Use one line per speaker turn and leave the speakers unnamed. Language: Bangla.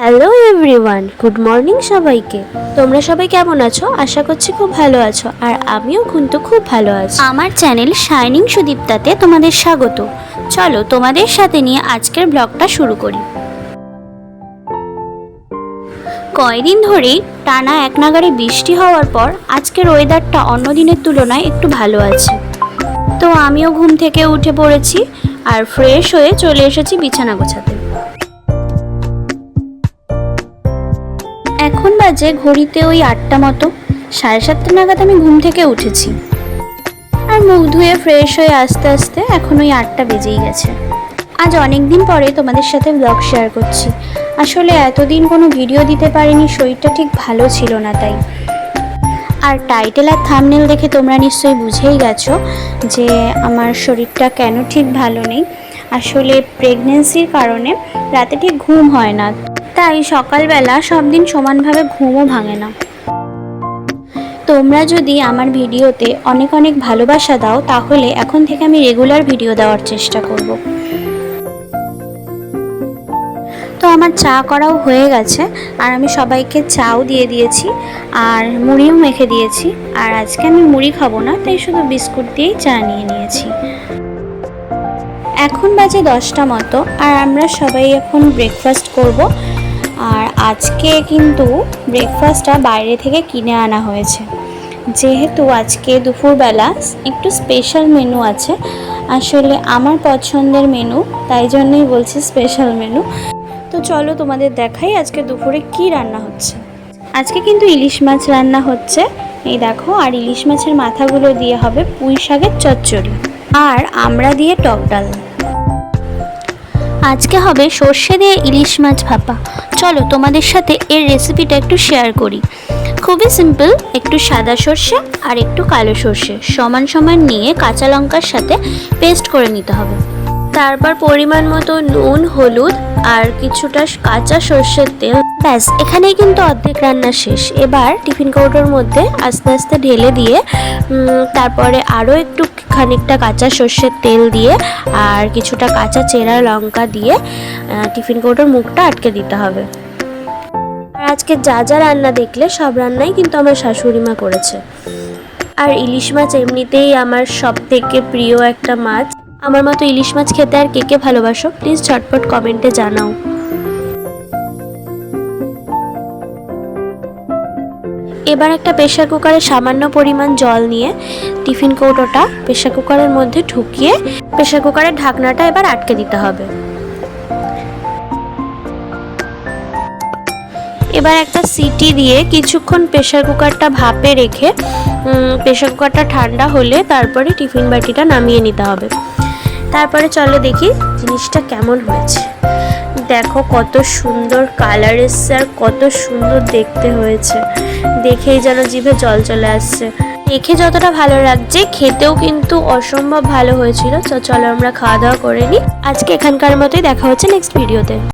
হ্যালো এভরিওয়ান, গুড মর্নিং সবাইকে। তোমরা সবাই কেমন আছো? আশা করছি খুব ভালো আছো, আর আমিও কিন্তু খুব ভালো আছি।
আমার চ্যানেল শাইনিং সুদীপ্তাতে তোমাদের স্বাগত। চলো তোমাদের সাথে নিয়ে আজকের ব্লগটা শুরু করি। কয়দিন ধরেই টানা এক নাগারে বৃষ্টি হওয়ার পর আজকের ওয়েদারটা অন্য দিনের তুলনায় একটু ভালো আছে। তো আমিও ঘুম থেকে উঠে পড়েছি আর ফ্রেশ হয়ে চলে এসেছি বিছানা গোছাতে। এখন বাজে ঘড়িতে ওই আটটা মতো। সাড়ে সাতটা নাগাদ আমি ঘুম থেকে উঠেছি। আর মুখ ধুয়ে ফ্রেশ হয়ে আস্তে আস্তে এখন ওই আটটা বেজেই গেছে। আজ অনেক দিন পরে তোমাদের সাথে ব্লগ শেয়ার করছি। আসলে এতদিন কোনো ভিডিও দিতে পারিনি, শরীরটা ঠিক ভালো ছিল না তাই। আর টাইটেল আর থামনেল দেখে তোমরা নিশ্চয়ই বুঝেই গেছো যে আমার শরীরটা কেন ঠিক ভালো নেই। আসলে প্রেগনেন্সির কারণে রাতে ঠিক ঘুম হয় না। তাই সকালবেলা সব দিন সমানভাবে ঘুমও ভাঙে না। তোমরা যদি আমার ভিডিওতে অনেক অনেক ভালোবাসা দাও, তাহলে এখন থেকে আমি রেগুলার ভিডিও দেওয়ার চেষ্টা করব। তো আমার চা করাও হয়ে গেছে, আর আমি সবাইকে চাও দিয়ে দিয়েছি, আর মুড়িও মেখে দিয়েছি, আর আজকে আমি মুড়ি খাব না, তাই শুধু বিস্কুট দিয়েই চা নিয়ে নিয়েছি। এখন বাজে দশটা মতো, আর আমরা সবাই এখন ব্রেকফাস্ট করব। আর আজকে কিন্তু ব্রেকফাস্টটা বাইরে থেকে কিনে আনা হয়েছে। যেহেতু আজকে দুপুরবেলা একটু স্পেশাল মেনু আছে, আসলে আমার পছন্দের মেনু তাই জন্যই বলছি স্পেশাল মেনু তো চলো তোমাদের দেখাই আজকে দুপুরে কি রান্না হচ্ছে। আজকে কিন্তু ইলিশ মাছ রান্না হচ্ছে। এই দেখো, আর ইলিশ মাছের মাথাগুলো দিয়ে হবে পুঁই শাকের চচ্চড়ি। আর আমরা দিয়ে টক ডাল। আজকে হবে সর্ষে দিয়ে ইলিশ মাছ ভাপা। চলো তোমাদের সাথে এর রেসিপিটা একটু শেয়ার করি। খুবই সিম্পল একটু সাদা সর্ষে আর একটু কালো সর্ষে। সমান সমান নিয়ে কাঁচা লঙ্কার সাথে পেস্ট করে নিতে হবে। তারপর পরিমাণ মতো নুন, হলুদ আর কিছুটা কাঁচা সর্ষের তেল। ব্যাস, এখানেই কিন্তু অর্ধেক রান্না শেষ। এবার টিফিন কৌটোর মধ্যে আস্তে আস্তে ঢেলে দিয়ে তারপরে আরও একটু খানিকটা কাঁচা সর্ষের তেল দিয়ে আর কিছুটা কাঁচা চেরা লঙ্কা দিয়ে টিফিন কৌটোর মুখটা আটকে দিতে হবে। আর আজকে যা যা রান্না দেখলে সব রান্নাই কিন্তু আমার শাশুড়ি মা করেছে। আর ইলিশ মাছ এমনিতেই আমার সব থেকে প্রিয় একটা মাছ। আমার মতো ইলিশ মাছ খেতে আর কে কে ভালোবাসো প্লিজ ঝটপট কমেন্টে জানাও। এবার একটা প্রেশার কুকারে সামান্য পরিমাণ জল নিয়ে টিফিন কৌটোটা প্রেশার কুকারের মধ্যে ঢুকিয়ে প্রেশার কুকারের ঢাকনাটা এবার আটকে দিতে হবে। এবার একটা সিটি দিয়ে কিছুক্ষণ প্রেশার কুকারটা ভাপে রেখে প্রেশার কুকারটা ঠান্ডা হলে তারপরে টিফিন বাটিটা নামিয়ে নিতে হবে। তারপরে চলো দেখি জিনিসটা কেমন হয়েছে। দেখো কত সুন্দর কালার এসছে আর কত সুন্দর দেখতে হয়েছে। দেখেই যেন জিভে জল চলে আসছে। দেখে যতটা ভালো লাগছে, খেতেও কিন্তু অসম্ভব ভালো হয়েছিল। চলো আমরা খাওয়া দাওয়া করে নিই। আজকে এখানকার মতোই দেখা হচ্ছে নেক্সট ভিডিওতে